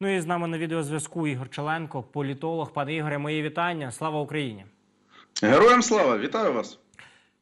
Ну і з нами на відеозв'язку Ігор Челенко, політолог. Пане Ігоре, мої вітання. Слава Україні! Героям слава! Вітаю вас!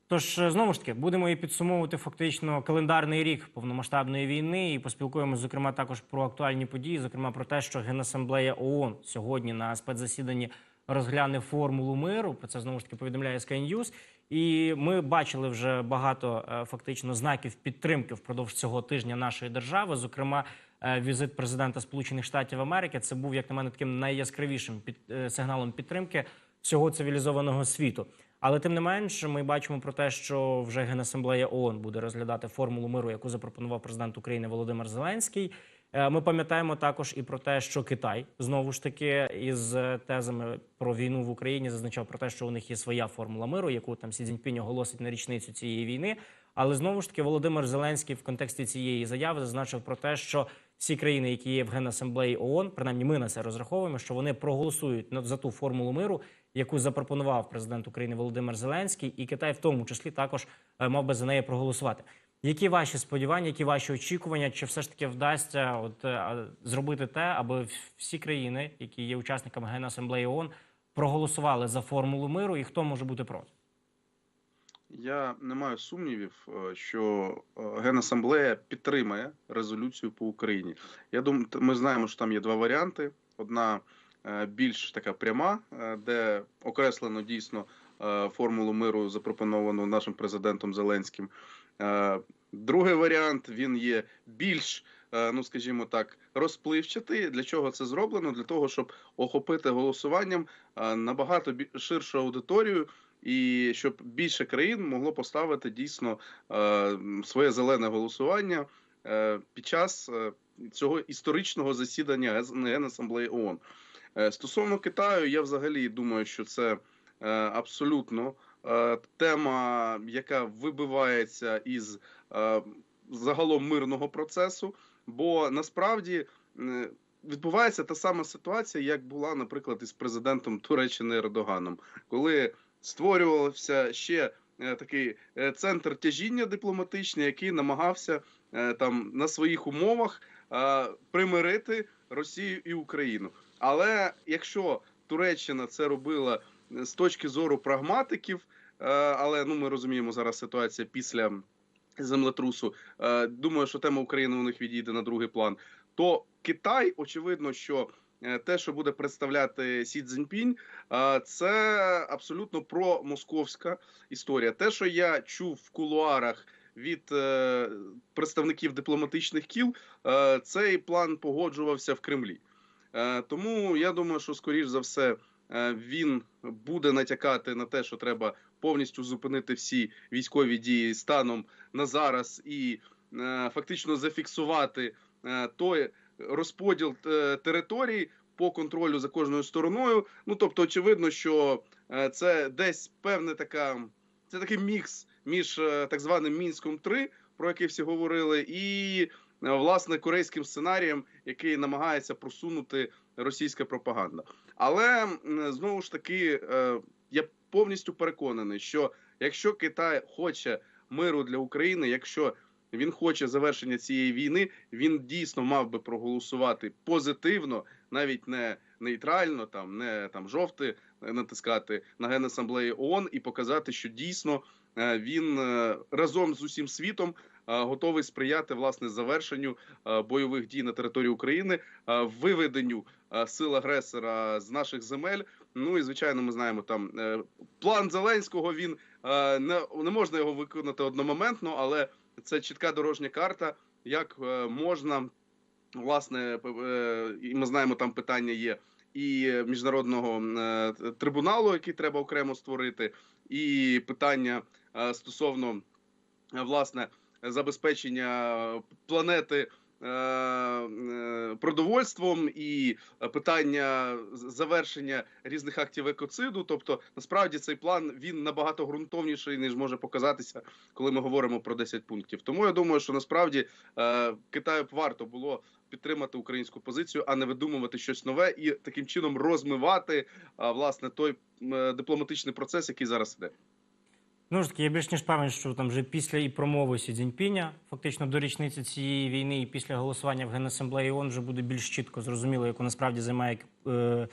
Тож е, знову ж таки будемо і підсумовувати фактично календарний рік повномасштабної війни і поспілкуємося, зокрема, також про актуальні події, зокрема про те, що Генасамблея ООН сьогодні на спецзасіданні розгляне формулу миру. Про це знову ж таки повідомляє Sky News. І ми бачили вже багато е, фактично знаків підтримки впродовж цього тижня нашої держави. Зокрема, візит президента Сполучених Штатів Америки. Це був як на мене таким найяскравішим під е, сигналом підтримки всього цивілізованого світу. Але тим не менш, ми бачимо про те, що вже Генасамблея ООН буде розглядати формулу миру, яку запропонував президент України Володимир Зеленський. Е, Ми пам'ятаємо також і про те, що Китай знову ж таки із е, тезами про війну в Україні зазначав про те, що у них є своя формула миру, яку там Сі Цзіньпінь оголосить на річницю цієї війни. Але знову ж таки Володимир Зеленський в контексті цієї заяви зазначив про те, що всі країни, які є в Генасамблеї ООН, принаймні ми на це розраховуємо, що вони проголосують за ту формулу миру, яку запропонував президент України Володимир Зеленський, і Китай в тому числі також е, мав би за неї проголосувати. Які ваші сподівання, які ваші очікування? Чи все ж таки вдасться от е, зробити те, аби всі країни, які є учасниками Генасамблеї ООН, проголосували за формулу миру, і хто може бути проти? Я не маю сумнівів, е, що е, Генасамблея підтримає резолюцію по Україні. Я думаю, ми знаємо, що там є два варіанти. Одна е, більш така пряма, де окреслено дійсно формулу миру, запропоновану нашим президентом Зеленським. Другий варіант він є більш, ну скажімо так, розпливчатий. Для чого це зроблено? Для того, щоб охопити голосуванням набагато ширшу аудиторію. І щоб більше країн могло поставити дійсно е, своє зелене голосування е, під час е, цього історичного засідання Генасамблеї ООН. Стосовно Китаю, я взагалі думаю, що це абсолютно тема, яка вибивається із загалом мирного процесу, бо насправді відбувається та сама ситуація, як була, наприклад, із президентом Туреччини Ердоганом, коли створювався ще е, такий е, центр тяжіння дипломатичний, який намагався е, там на своїх умовах примирити Росію і Україну. Але якщо Туреччина це робила з точки зору прагматиків, але ну ми розуміємо зараз ситуація після землетрусу. Думаю, що тема України у них відійде на другий план. То Китай, очевидно, що те, що буде представляти Сі Цзіньпінь, е, це абсолютно промосковська історія. Те, що я чув в кулуарах від е, представників дипломатичних кіл, е, цей план погоджувався в Кремлі. Е, Тому я думаю, що скоріш за все е, він буде натякати на те, що треба повністю зупинити всі військові дії станом на зараз і е, фактично зафіксувати е, той розподіл е, територій по контролю за кожною стороною. Ну тобто, очевидно, що е, це десь певна така, це такий мікс між е, так званим мінськом 3 про який всі говорили, і власне корейським сценарієм, який намагається просунути російська пропаганда. Але знову ж таки, я повністю переконаний, що якщо Китай хоче миру для України, якщо він хоче завершення цієї війни, він дійсно мав би проголосувати позитивно, навіть не нейтрально, там не там жовти е, натискати на генасамблеї ООН і показати, що дійсно е, він е, разом з усім світом е, готовий сприяти власне завершенню бойових дій на території України, виведенню сил агресора з наших земель. Ну і звичайно, ми знаємо там план Зеленського. Він не, не можна його виконати одномоментно, але це чітка дорожня карта, як е, можна власне е, і ми знаємо, там питання є і міжнародного е, трибуналу, який треба окремо створити, і питання стосовно власне забезпечення планети. Е, е, Продовольством і е, питання завершення різних актів екоциду. Тобто, насправді цей план він набагато ґрунтовніший ніж може показатися, коли ми говоримо про 10 пунктів. Тому я думаю, що насправді Китаю б варто було підтримати українську позицію, а не видумувати щось нове і таким чином розмивати власне той дипломатичний процес, який зараз іде. Ну ж таки, я більш ніж певен, що там вже після і промови Сі Цзіньпіня, фактично до річниці цієї війни, і після голосування в Генасамблеї ООН вже буде більш чітко зрозуміло, яку насправді займає е,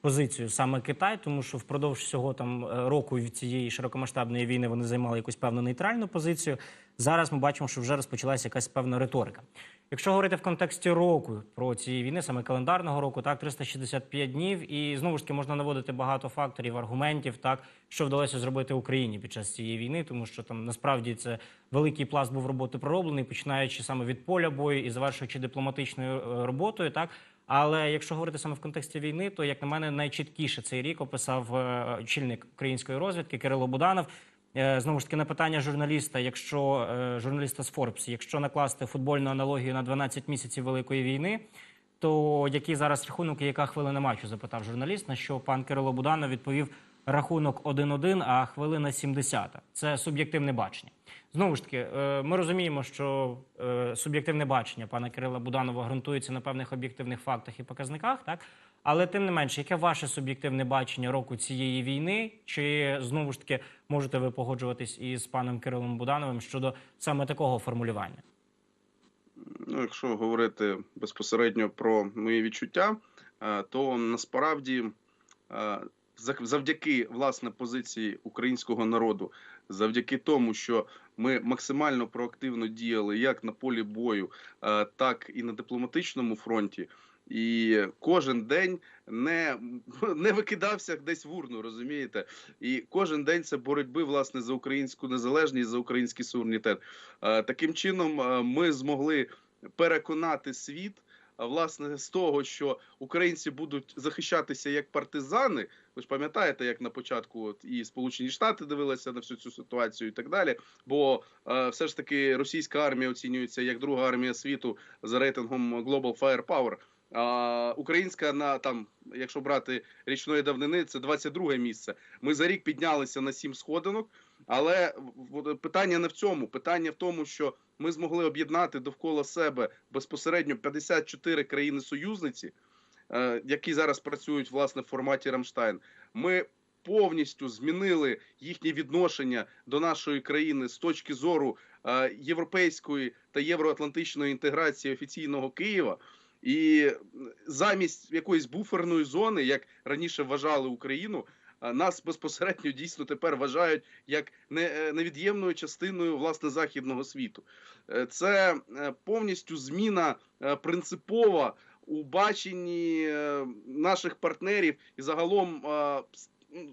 позицію саме Китай, тому що впродовж цього там е, року від цієї широкомасштабної війни вони займали якусь певну нейтральну позицію. Зараз ми бачимо, що вже розпочалася якась певна риторика. Якщо говорити в контексті року про цієї війни, саме календарного року, так 365 днів, і знову ж таки можна наводити багато факторів, аргументів, так що вдалося зробити Україні під час цієї війни, тому що там насправді це великий пласт був роботи пророблений, починаючи саме від поля бою і завершуючи дипломатичною е, роботою, так. Але якщо говорити саме в контексті війни, то як на мене найчіткіше цей рік описав е, очільник української розвідки Кирило Буданов. Е, Знову ж таки, на питання журналіста, якщо е, журналіста з Forbes, якщо накласти футбольну аналогію на 12 місяців великої війни, то який зараз рахунок і яка хвилина матчу? запитав журналіст. На що пан Кирило Буданов відповів рахунок 1-1, а хвилина 70. Це суб'єктивне бачення. Знову ж таки, е, ми розуміємо, що суб'єктивне бачення пана Кирила Буданова ґрунтується на певних об'єктивних фактах і показниках, так але тим не менше, яке ваше суб'єктивне бачення року цієї війни? Чи знову ж таки можете ви погоджуватись із паном Кирилом Будановим щодо саме такого формулювання? Ну, якщо говорити безпосередньо про мої відчуття, е, то насправді е, завдяки власне позиції українського народу, завдяки тому, що ми максимально проактивно діяли як на полі бою, е, так і на дипломатичному фронті. І кожен день не, не викидався десь в урну, розумієте? І кожен день це боротьби власне за українську незалежність, за український суверенітет. Е, Таким чином, е, ми змогли переконати світ. а, Власне, з того, що українці будуть захищатися як партизани, ви ж пам'ятаєте, як на початку от, і Сполучені Штати дивилися на всю цю ситуацію, і так далі. Бо е, все ж таки російська армія оцінюється як друга армія світу за рейтингом Global Firepower. Українська на там, якщо брати річної давнини, це 22 місце. Ми за рік піднялися на сім сходинок. Але питання не в цьому. Питання в тому, що ми змогли об'єднати довкола себе безпосередньо 54 країни-союзниці, е, які зараз працюють власне в форматі Рамштайн. Ми повністю змінили їхнє відношення до нашої країни з точки зору е, європейської та євроатлантичної інтеграції офіційного Києва. І замість якоїсь буферної зони, як раніше вважали Україну, нас безпосередньо дійсно тепер вважають як е, невід'ємною частиною власне західного світу. Е, Це е, повністю зміна принципова у баченні наших партнерів і загалом.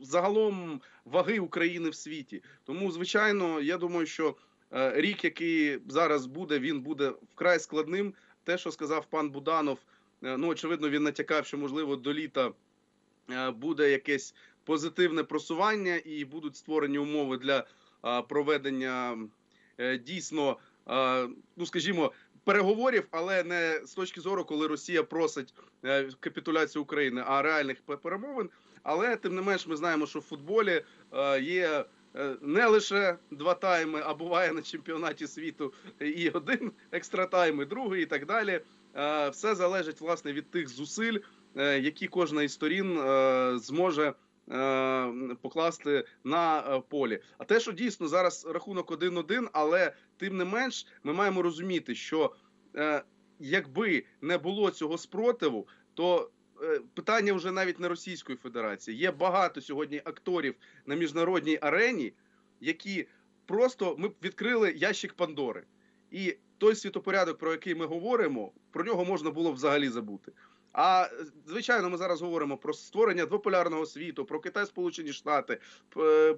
Загалом ваги України в світі, тому звичайно, я думаю, що рік, який зараз буде, він буде вкрай складним. Те, що сказав пан Буданов, е, ну очевидно, він натякав, що можливо до літа е, буде якесь позитивне просування і будуть створені умови для проведення е, дійсно, ну скажімо, переговорів, але не з точки зору, коли Росія просить капітуляцію України, а реальних перемовин. Але тим не менш, ми знаємо, що в футболі є. Е, Не лише два тайми, а буває на чемпіонаті світу і один екстра тайм, і другий, і так далі. Е, Все залежить власне від тих зусиль, е, які кожна із сторін е, зможе е, покласти на е, полі. А те, що дійсно зараз рахунок 1-1, але тим не менш, ми маємо розуміти, що е, якби не було цього спротиву, то е, питання вже навіть не Російської Федерації. Є багато сьогодні акторів на міжнародній арені, які просто ми відкрили ящик Пандори. І той світопорядок, про який ми говоримо, про нього можна було взагалі забути. А звичайно, ми зараз говоримо про створення двополярного світу, про Китай, Сполучені Штати,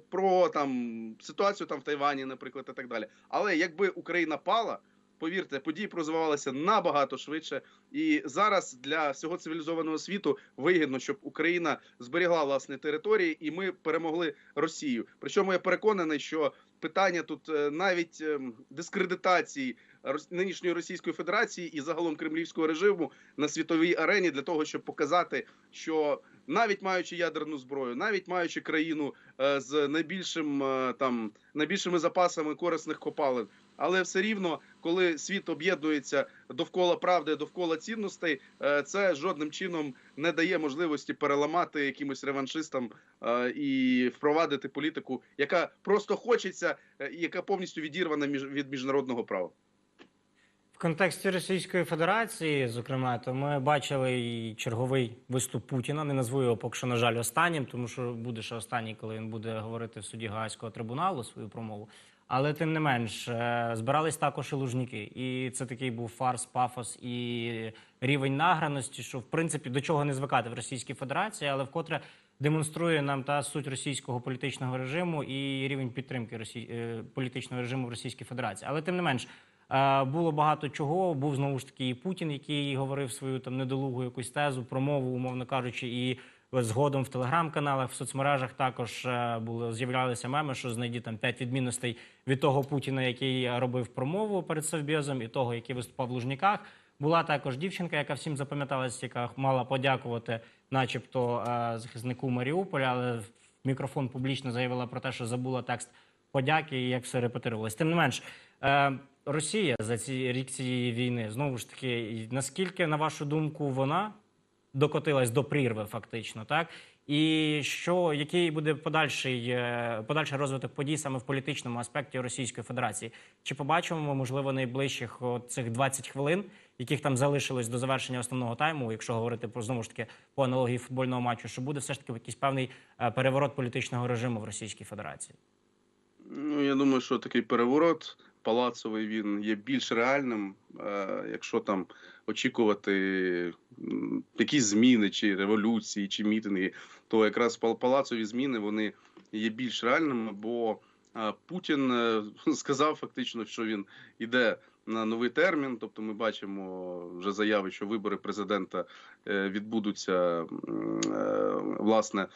про там ситуацію там в Тайвані, наприклад, і так далі. Але якби Україна пала, повірте, події розвивалися набагато швидше. І зараз для всього цивілізованого світу вигідно, щоб Україна зберігла власні території, і ми перемогли Росію. Причому я переконаний, що питання тут е, навіть ем, дискредитації нинішньої Російської Федерації і загалом кремлівського режиму на світовій арені для того, щоб показати, що навіть маючи ядерну зброю, навіть маючи країну е, з найбільшим е, там найбільшими запасами корисних копалин, Але все рівно, коли світ об'єднується довкола правди, довкола цінностей, е, це жодним чином не дає можливості переламати якимось реваншистам і впровадити політику, яка просто хочеться, і яка повністю відірвана від міжнародного права. В контексті Російської Федерації, зокрема, то ми бачили і черговий виступ Путіна. Не назву його поки що, на жаль, останнім, тому що буде ще останній, коли він буде говорити в суді Гаазького трибуналу свою промову. Але тим не менш, е, збирались також і лужники. І це такий був фарс, пафос і рівень награності, що в принципі до чого не звикати в Російській Федерації, але вкотре демонструє нам та суть російського політичного режиму і рівень підтримки росій... е, політичного режиму в Російській Федерації. Але тим не менш. Е, Було багато чого. Був знову ж таки і Путін, який говорив свою там недолугу якусь тезу, промову, умовно кажучи, і згодом в телеграм-каналах, в соцмережах також е, були з'являлися меми, що знайді там п'ять відмінностей від того Путіна, який робив промову перед Совбезом, і того, який виступав в Лужниках. Була також дівчинка, яка всім запам'яталась, яка мала подякувати, начебто, е, захиснику Маріуполя, але мікрофон публічно заявила про те, що забула текст подяки і як все репетирувалось. Тим не менш, Росія за ці рік цієї війни знову ж таки, наскільки, на вашу думку, вона докотилась до прірви, фактично, так? І що який буде подальший е, подальший розвиток подій саме в політичному аспекті Російської Федерації? Чи побачимо можливо найближчих цих 20 хвилин, яких там залишилось до завершення основного тайму, якщо говорити про знову ж таки по аналогії футбольного матчу, що буде все ж таки якийсь певний е, переворот політичного режиму в Російській Федерації? Ну, я думаю, що такий переворот палацовий він є більш реальним, е, якщо там очікувати якісь зміни, чи революції, чи мітинги, то якраз пал- палацові зміни вони є більш реальними, бо е, Путін е, сказав фактично, що він іде на новий термін. Тобто, ми бачимо вже заяви, що вибори президента відбудуться власне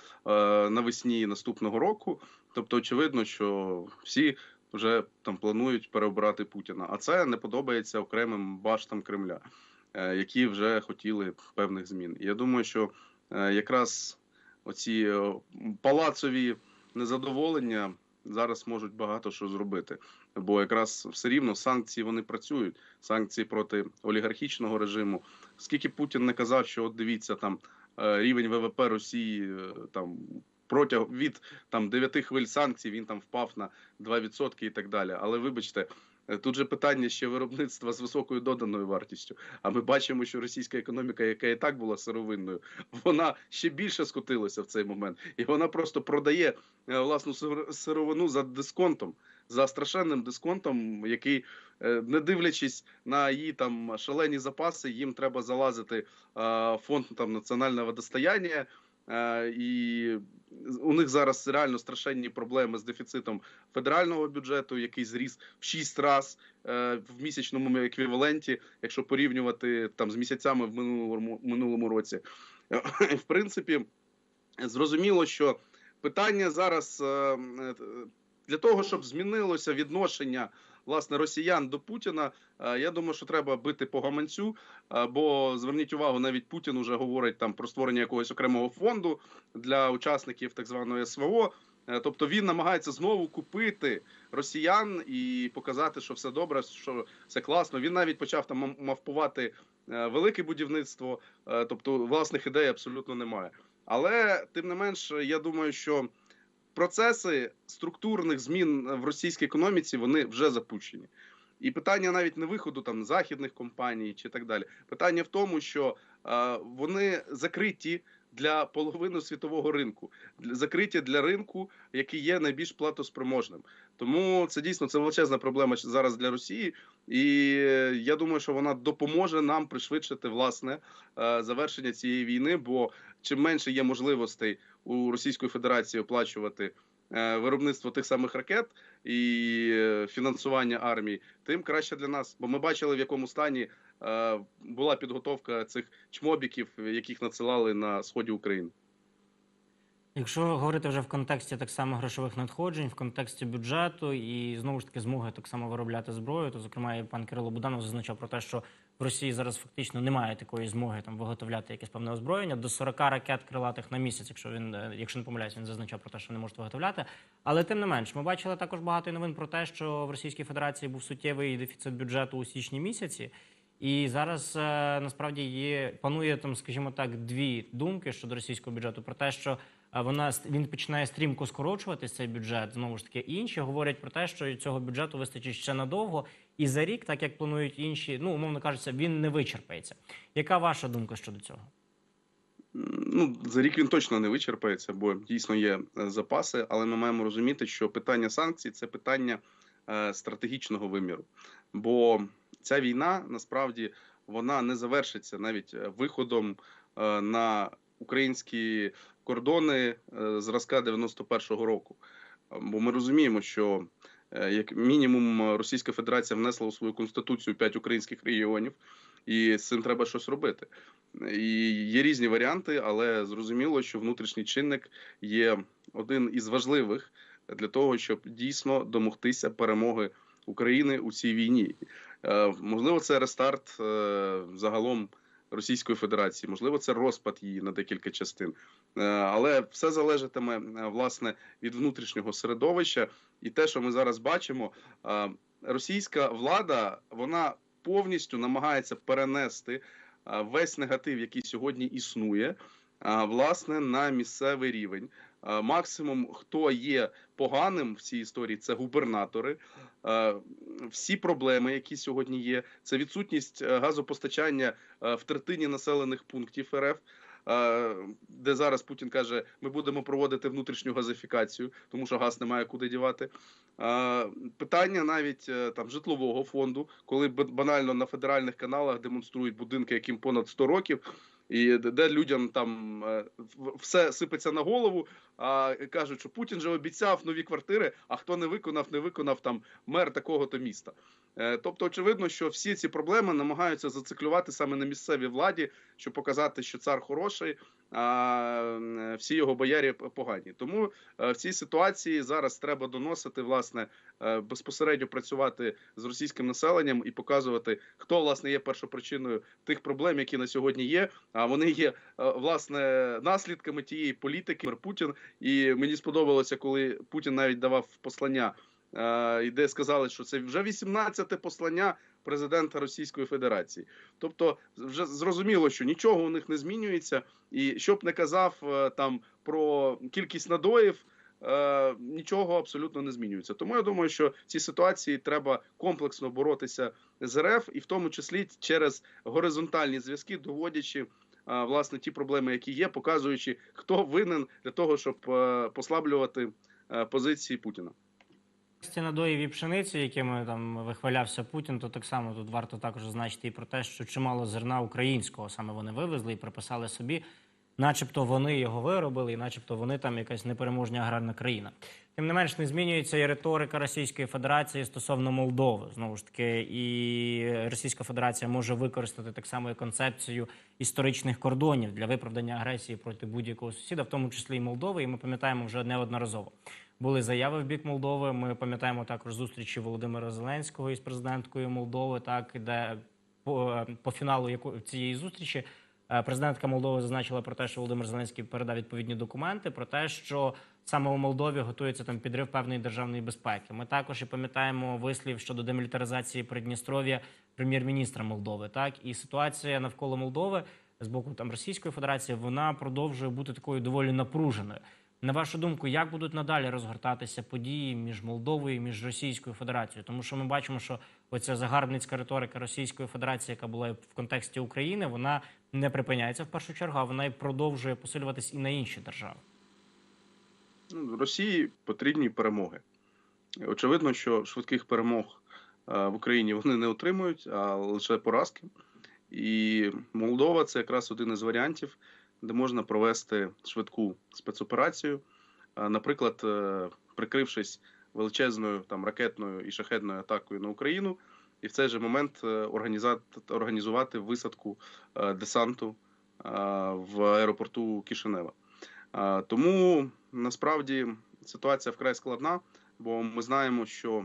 навесні наступного року. Тобто, очевидно, що всі вже там планують переобрати Путіна. А це не подобається окремим баштам Кремля, е, які вже хотіли певних змін. Я думаю, що е, якраз оці е, палацові незадоволення зараз можуть багато що зробити. Бо якраз все рівно санкції вони працюють. Санкції проти олігархічного режиму. Скільки Путін не казав, що от дивіться там рівень ВВП Росії там протягом від там дев'яти хвиль санкцій він там впав на 2% і так далі. Але вибачте, е, тут же питання ще виробництва з високою доданою вартістю. А ми бачимо, що російська економіка, яка і так була сировинною, вона ще більше скотилася в цей момент, і вона просто продає е, власну сировину за дисконтом. За страшенним дисконтом, який, е, не дивлячись на її там шалені запаси, їм треба залазити фонд там національного водостояння, і у них зараз реально страшенні проблеми з дефіцитом федерального бюджету, який зріс в 6 разів в місячному еквіваленті, якщо порівнювати там з місяцями в минулому минулому році. Е, В принципі, зрозуміло, що питання зараз е, е, для того, щоб змінилося відношення власне росіян до Путіна. е, Я думаю, що треба бити по гаманцю. е, Бо зверніть увагу, навіть Путін вже говорить там про створення якогось окремого фонду для учасників так званої СВО. Е, Тобто він намагається знову купити росіян і показати, що все добре, що все класно. Він навіть почав там мавпувати велике будівництво, тобто власних ідей абсолютно немає. Але тим не менш, я думаю, що процеси структурних змін в російській економіці вони вже запущені. І питання навіть не виходу там західних компаній чи так далі. Питання в тому, що е, вони закриті для половини світового ринку, закриті для ринку, який є найбільш платоспроможним. Тому це дійсно це величезна проблема зараз для Росії, і е, я думаю, що вона допоможе нам пришвидшити власне е, завершення цієї війни. Бо чим менше є можливостей у Російської Федерації оплачувати е, виробництво тих самих ракет і е, фінансування армії, тим краще для нас. Бо ми бачили, в якому стані е, була підготовка цих чмобіків, яких надсилали на сході України. Якщо говорити вже в контексті так само грошових надходжень, в контексті бюджету і знову ж таки змоги так само виробляти зброю, то зокрема і пан Кирило Буданов зазначав про те, що в Росії зараз фактично немає такої змоги там виготовляти якесь певне озброєння. До 40 ракет крилатих на місяць, якщо він, е, якщо не помиляюсь, він зазначав про те, що не можуть виготовляти. Але тим не менш, ми бачили також багато новин про те, що в Російській Федерації був суттєвий дефіцит бюджету у січні місяці. І зараз е, насправді є панує там, скажімо так, дві думки щодо російського бюджету про те, що вона він починає стрімко скорочуватись цей бюджет. Знову ж таки, інші говорять про те, що цього бюджету вистачить ще надовго, і за рік, так як планують інші, ну умовно кажучи, він не вичерпається. Яка ваша думка щодо цього? Ну, за рік він точно не вичерпається, бо дійсно є е, запаси, але ми маємо розуміти, що питання санкцій це питання е, стратегічного виміру. Бо ця війна насправді вона не завершиться навіть е, виходом е, на українські кордони е, зразка 91-го року. Бо ми розуміємо, що е, як мінімум Російська Федерація внесла у свою конституцію 5 українських регіонів, і з цим треба щось робити. І є різні варіанти, але зрозуміло, що внутрішній чинник є один із важливих для того, щоб дійсно домогтися перемоги України у цій війні. Е, Можливо, це рестарт загалом Російської Федерації, можливо, це розпад її на декілька частин. Е, Але все залежатиме е, власне від внутрішнього середовища, і те, що ми зараз бачимо, е, російська влада вона повністю намагається перенести весь негатив, який сьогодні існує, власне, на місцевий рівень. А, Максимум, хто є поганим в цій історії, це губернатори. Всі проблеми, які сьогодні є, це відсутність е, газопостачання е, в третині населених пунктів РФ. е, Де зараз Путін каже, ми будемо проводити внутрішню газифікацію, тому що газ немає куди дівати. Е, Питання навіть е, там житлового фонду, коли банально на федеральних каналах демонструють будинки, яким понад 100 років, і де- людям там е, все сипеться на голову, а кажуть, що Путін же обіцяв нові квартири, а хто не виконав, не виконав там мер такого-то міста. Е, Тобто, очевидно, що всі ці проблеми намагаються зациклювати саме на місцевій владі, щоб показати, що цар хороший, а всі його боярі погані. Тому е, в цій ситуації зараз треба доносити власне е, безпосередньо працювати з російським населенням і показувати, хто власне є першопричиною тих проблем, які на сьогодні є. А вони є власне наслідками тієї політики Путін. І мені сподобалося, коли Путін навіть давав послання. е, І де сказали, що це вже 18-те послання президента Російської Федерації. Тобто, вже зрозуміло, що нічого у них не змінюється, і щоб не казав е, там про кількість надоїв, е, нічого абсолютно не змінюється. Тому я думаю, що в цій ситуації треба комплексно боротися з РФ, і в тому числі через горизонтальні зв'язки, доводячи. Власне, ті проблеми, які є, показуючи, хто винен для того, щоб е, послаблювати е, позиції Путіна. Надоїв і пшениці, якими там вихвалявся Путін, то так само тут варто також зазначити і про те, що чимало зерна українського саме вони вивезли і приписали собі, начебто вони його виробили, і начебто вони там якась непереможня аграрна країна. Тим не менш, не змінюється і риторика Російської Федерації стосовно Молдови. Знову ж таки, і Російська Федерація може використати так само і концепцію історичних кордонів для виправдання агресії проти будь-якого сусіда, в тому числі і Молдови. І ми пам'ятаємо вже неодноразово. Були заяви в бік Молдови. Ми пам'ятаємо також зустрічі Володимира Зеленського із президенткою Молдови, так де по, по фіналу цієї зустрічі е, президентка Молдови зазначила про те, що Володимир Зеленський передав відповідні документи про те, що саме у Молдові готується там підрив певної державної безпеки. Ми також і пам'ятаємо вислів щодо демілітаризації Придністров'я прем'єр-міністра Молдови. Так і ситуація навколо Молдови з боку там Російської Федерації вона продовжує бути такою доволі напруженою. На вашу думку, як будуть надалі розгортатися події між Молдовою і між Російською Федерацією? Тому що ми бачимо, що оця загарбницька риторика Російської Федерації, яка була в контексті України, вона не припиняється в першу чергу, а вона і продовжує посилюватись і на інші держави. Ну, Росії потрібні перемоги. Очевидно, що швидких перемог е, в Україні вони не отримують, а лише поразки. І Молдова це якраз один із варіантів, де можна провести швидку спецоперацію. Е, Наприклад, е, прикрившись величезною там ракетною і шахедною атакою на Україну, і в цей же момент організувати висадку десанту в аеропорту Кишинева. Тому насправді ситуація вкрай складна, бо ми знаємо, що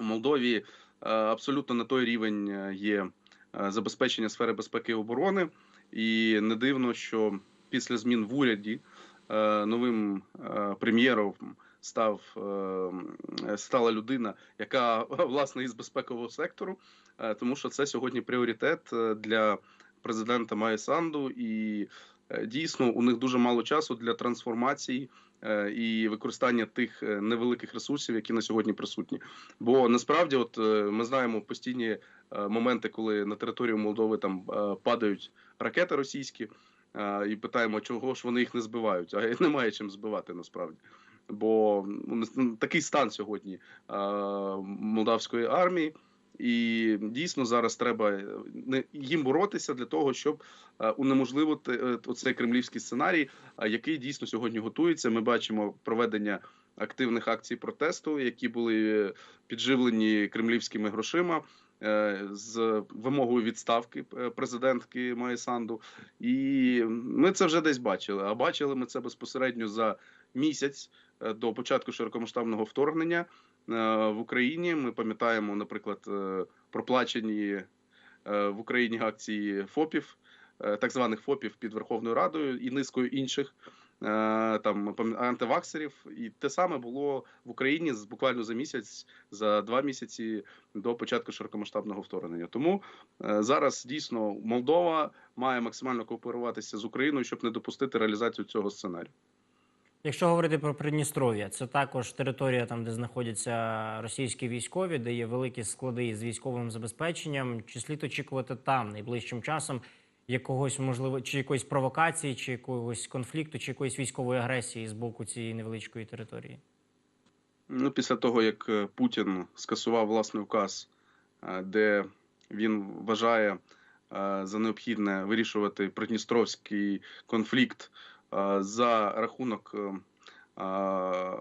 у Молдові е, абсолютно на той рівень е, є е, забезпечення сфери безпеки і оборони. І не дивно, що після змін в уряді новим прем'єром став стала людина, яка власне із безпекового сектору, тому що це сьогодні пріоритет для президента Майя Санду, і дійсно у них дуже мало часу для трансформації е, і використання тих е, невеликих ресурсів, які на сьогодні присутні. Бо насправді, от е, ми знаємо постійні е, моменти, коли на територію Молдови там е, падають ракети російські, е, і питаємо, чого ж вони їх не збивають, а немає чим збивати насправді. Бо такий стан сьогодні е, молдавської армії. І дійсно зараз треба е, їм боротися для того, щоб е, унеможливити е, оцей кремлівський сценарій, який дійсно сьогодні готується. Ми бачимо проведення активних акцій протесту, які були підживлені кремлівськими грошима з вимогою відставки президентки Майи Санду. І ми це вже десь бачили. А бачили ми це безпосередньо за місяць до початку широкомасштабного вторгнення в Україні. Ми пам'ятаємо, наприклад, е, проплачені е, в Україні акції ФОПів, е, так званих ФОПів під Верховною Радою і низкою інших. е, Там антиваксерів, і те саме було в Україні буквально за місяць, за два місяці до початку широкомасштабного вторгнення. Тому е, зараз дійсно Молдова має максимально кооперуватися з Україною, щоб не допустити реалізацію цього сценарію. Якщо говорити про Придністров'я, це також територія, там де знаходяться російські військові, де є великі склади з військовим забезпеченням. Чи слід очікувати там найближчим часом якогось можливо чи якоїсь провокації, чи якогось конфлікту, чи якоїсь військової агресії з боку цієї невеличкої території? Ну, після того, як е, Путін скасував власний указ, е, де він вважає е, за необхідне вирішувати придністровський конфлікт за рахунок е, е,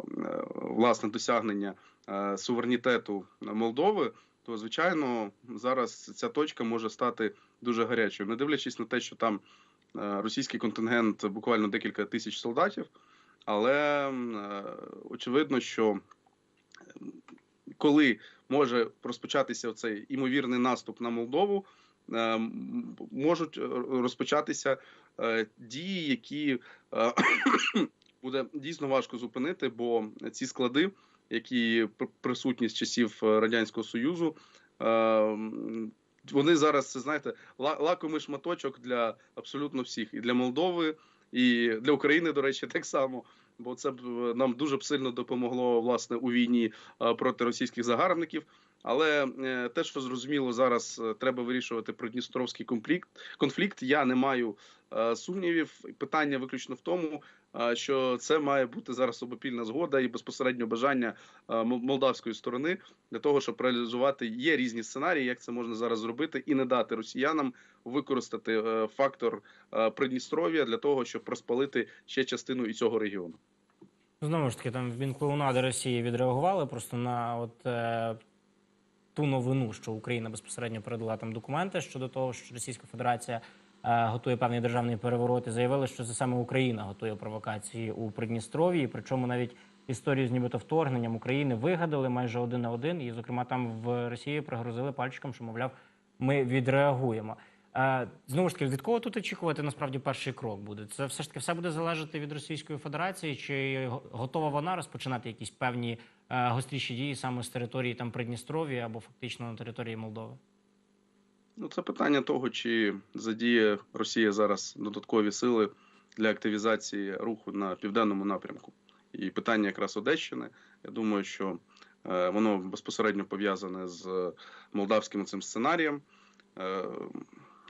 власне досягнення е, суверенітету Молдови, то звичайно зараз ця точка може стати дуже гарячою, не дивлячись на те, що там е, російський контингент буквально декілька тисяч солдатів. Але е, очевидно, що коли може розпочатися цей імовірний наступ на Молдову, е, можуть е, розпочатися е, дії, які е, буде дійсно важко зупинити, бо ці склади, які присутні з часів е, радянського союзу. е, Вони зараз, це знаєте, ла- лакомий шматочок для абсолютно всіх, і для Молдови, і для України, до речі, так само. Бо це б е, нам дуже б сильно допомогло власне у війні е, проти російських загарбників. Але е, те, що зрозуміло, зараз е, треба вирішувати придністровський конфлікт. Конфлікт я не маю е, сумнівів. Питання виключно в тому, що це має бути зараз обопільна згода і безпосередньо бажання молдавської сторони для того, щоб реалізувати є різні сценарії, як це можна зараз зробити, і не дати росіянам використати фактор Придністров'я для того, щоб розпалити ще частину і цього регіону. Знову ж таки, там Вінклоунади Росії відреагували просто на от ту новину, що Україна безпосередньо передала там документи щодо того, що Російська Федерація е, готує певний державний перевороти, заявили, що це саме Україна готує провокації у Придністров'ї. Причому навіть історію з нібито вторгненням України вигадали майже один на один. І, зокрема, там в Росії пригрозили пальчиком, що мовляв, ми відреагуємо. Е, Знову ж таки, від кого тут очікувати насправді перший крок буде? Це все ж таки все буде залежати від Російської Федерації, чи готова вона розпочинати якісь певні е, гостріші дії саме з території там Придністров'я або фактично на території Молдови? Ну, це питання того, чи задіє Росія зараз додаткові сили для активізації руху на південному напрямку. І питання якраз Одещини. Я думаю, що е, воно безпосередньо пов'язане з молдавським цим сценарієм.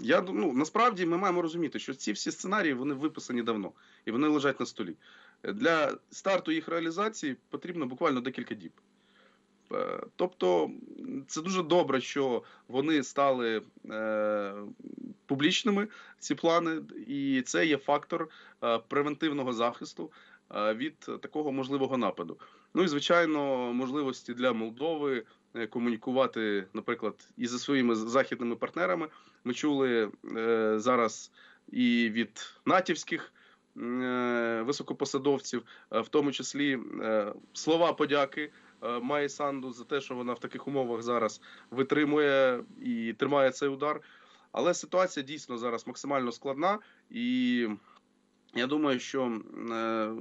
Я ну, насправді ми маємо розуміти, що ці всі сценарії вони виписані давно і вони лежать на столі. Для старту їх реалізації потрібно буквально декілька діб. Е, Тобто, це дуже добре, що вони стали е, публічними, ці плани, і це є фактор е, превентивного захисту е, від такого можливого нападу. Ну і звичайно, можливості для Молдови е, комунікувати, наприклад, і зі своїми західними партнерами. Ми чули е, зараз і від натівських е, високопосадовців, е, в тому числі слова подяки. Має Санду за те, що вона в таких умовах зараз витримує і тримає цей удар. Але ситуація дійсно зараз максимально складна, і я думаю, що е,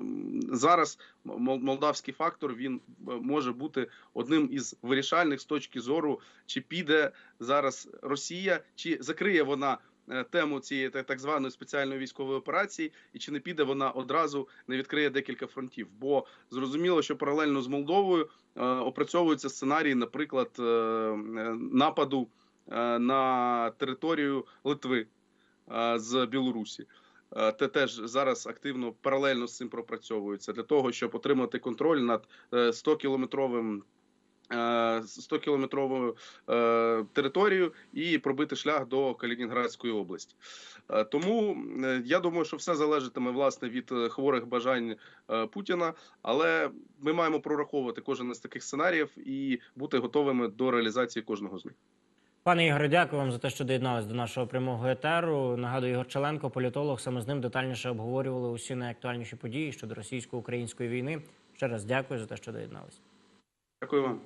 зараз молдавський фактор він е, може бути одним із вирішальних з точки зору, чи піде зараз Росія, чи закриє вона е, тему цієї так званої спеціальної військової операції, і чи не піде вона одразу не відкриє декілька фронтів. Бо зрозуміло, що паралельно з Молдовою е, опрацьовуються сценарії, наприклад, е, нападу е, на територію Литви е, з Білорусі. Е, Те теж зараз активно паралельно з цим пропрацьовується для того, щоб отримати контроль над 100 кілометровим 100 кілометровою е, територією і пробити шлях до Калінінградської області. Е, Тому е, я думаю, що все залежатиме власне від е, хворих бажань е, Путіна, але ми маємо прораховувати кожен із таких сценаріїв і бути готовими до реалізації кожного з них. Пане Ігоре, дякую вам за те, що доєдналися до нашого прямого етеру. Нагадую, Ігор Челенко, політолог. Саме з ним детальніше обговорювали усі найактуальніші події щодо російсько-української війни. Ще раз дякую за те, що доєднались. Дякую вам.